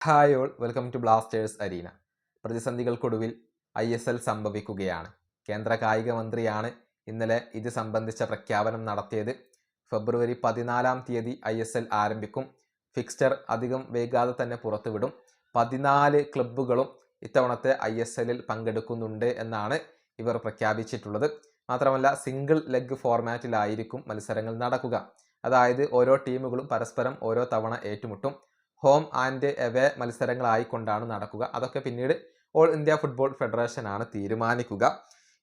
Hi all welcome to blasters arena പ്രതിസന്ധികൾക്കൊടുവിൽ I S L സംഭവിക്കുകയാണ്. കേന്ദ്ര കായിക മന്ത്രിയാണ് ഇന്നലെ ഇത് സംബന്ധിച്ച പ്രഖ്യാപനം നടത്തിയത്. ഫെബ്രുവരി പതിനാലാം തീയതി ഐ എസ് എൽ ആരംഭിക്കും. ഫിക്സ്ചർ അധികം വേഗാതെ തന്നെ പുറത്തുവിടും. പതിനാല് ക്ലബ്ബുകളും ഇത്തവണത്തെ ഐ എസ് എല്ലിൽ പങ്കെടുക്കുന്നുണ്ട് എന്നാണ് ഇവർ പ്രഖ്യാപിച്ചിട്ടുള്ളത്. മാത്രമല്ല സിംഗിൾ ലെഗ് ഫോർമാറ്റിലായിരിക്കും മത്സരങ്ങൾ നടക്കുക. അതായത് ഓരോ ടീമുകളും പരസ്പരം ഓരോ തവണ ഏറ്റുമുട്ടും. ഹോം ആൻഡ് എവേ മത്സരങ്ങളായിക്കൊണ്ടാണ് നടക്കുക. അതൊക്കെ പിന്നീട് ഓൾ ഇന്ത്യ ഫുട്ബോൾ ഫെഡറേഷനാണ് തീരുമാനിക്കുക.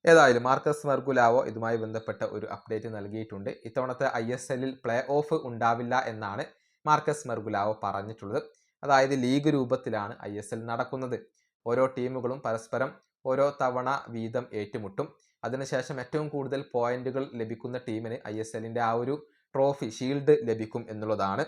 ഏതായാലും മാർക്കസ് മെർഗുലാവോ ഇതുമായി ബന്ധപ്പെട്ട ഒരു അപ്ഡേറ്റ് നൽകിയിട്ടുണ്ട്. ഇത്തവണത്തെ ഐ എസ് എല്ലിൽ പ്ലേ ഓഫ് ഉണ്ടാവില്ല എന്നാണ് മാർക്കസ് മെർഗുലാവോ പറഞ്ഞിട്ടുള്ളത്. അതായത് ലീഗ് രൂപത്തിലാണ് ഐ എസ് എൽ നടക്കുന്നത്. ഓരോ ടീമുകളും പരസ്പരം ഓരോ തവണ വീതം ഏറ്റുമുട്ടും. അതിനുശേഷം ഏറ്റവും കൂടുതൽ പോയിന്റുകൾ ലഭിക്കുന്ന ടീമിന് ഐ എസ് എല്ലിന്റെ ആ ഒരു ട്രോഫി ഷീൽഡ് ലഭിക്കും എന്നുള്ളതാണ്.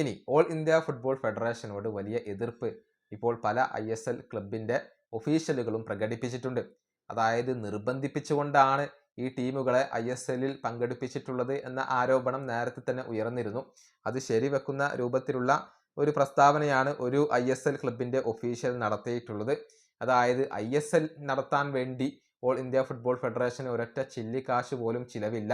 ഇനി ഓൾ ഇന്ത്യ ഫുട്ബോൾ ഫെഡറേഷനോട് വലിയ എതിർപ്പ് ഇപ്പോൾ പല ഐ എസ് എൽ ക്ലബിന്റെ ഒഫീഷ്യലുകളും പ്രകടിപ്പിച്ചിട്ടുണ്ട്. അതായത് നിർബന്ധിപ്പിച്ചുകൊണ്ടാണ് ഈ ടീമുകളെ ഐ എസ് എല്ലിൽ പങ്കെടുപ്പിച്ചിട്ടുള്ളത് എന്ന ആരോപണം നേരത്തെ തന്നെ ഉയർന്നിരുന്നു. അത് ശരിവെക്കുന്ന രൂപത്തിലുള്ള ഒരു പ്രസ്താവനയാണ് ഒരു ഐ എസ് എൽ ക്ലബിന്റെ ഒഫീഷ്യൽ നടത്തിയിട്ടുള്ളത്. അതായത് ഐ എസ് എൽ നടത്താൻ വേണ്ടി ഓൾ ഇന്ത്യ ഫുട്ബോൾ ഫെഡറേഷന് ഒരൊറ്റ ചില്ലിക്കാശ് പോലും ചിലവില്ല.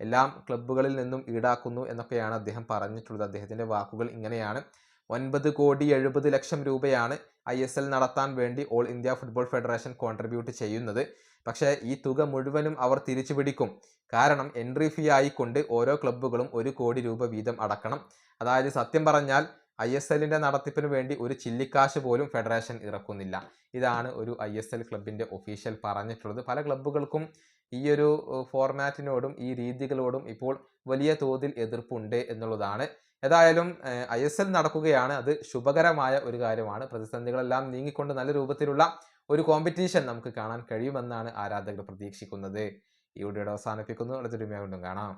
എല്ലാം ക്ലബ്ബുകളിൽ നിന്നും ഈടാക്കുന്നു എന്നൊക്കെയാണ് അദ്ദേഹം പറഞ്ഞിട്ടുള്ളത്. അദ്ദേഹത്തിന്റെ വാക്കുകൾ ഇങ്ങനെയാണ്. ഒൻപത് കോടി എഴുപത് ലക്ഷം രൂപയാണ് ഐ എസ് എൽ നടത്താൻ വേണ്ടി all India football federation contribute ചെയ്യുന്നത്. പക്ഷേ ഈ തുക മുഴുവനും അവർ തിരിച്ചു പിടിക്കും കാരണം എൻട്രി ഫീ ആയിക്കൊണ്ട് ഓരോ ക്ലബ്ബുകളും ഒരു കോടി രൂപ വീതം അടക്കണം. അതായത് സത്യം പറഞ്ഞാൽ ഐ എസ് എല്ലിന്റെ നടത്തിപ്പിന് വേണ്ടി ഒരു ചില്ലിക്കാശ് പോലും ഫെഡറേഷൻ ഇറക്കുന്നില്ല. ഇതാണ് ഒരു ഐ എസ് എൽ ക്ലബിന്റെ ഒഫീഷ്യൽ പറഞ്ഞിട്ടുള്ളത്. പല ക്ലബ്ബുകൾക്കും ഈ ഒരു ഫോർമാറ്റിനോടും ഈ രീതികളോടും ഇപ്പോൾ വലിയ തോതിൽ എതിർപ്പുണ്ട് എന്നുള്ളതാണ്. ഏതായാലും ഐ എസ് എൽ നടക്കുകയാണ്. അത് ശുഭകരമായ ഒരു കാര്യമാണ്. പ്രതിസന്ധികളെല്ലാം നീങ്ങിക്കൊണ്ട് നല്ല രൂപത്തിലുള്ള ഒരു കോമ്പറ്റീഷൻ നമുക്ക് കാണാൻ കഴിയുമെന്നാണ് ആരാധകർ പ്രതീക്ഷിക്കുന്നത്. ഈ വീഡിയോയുടെ അവസാനിപ്പിക്കുന്നു. അടുത്തൊരു വീണ്ടും കാണാം.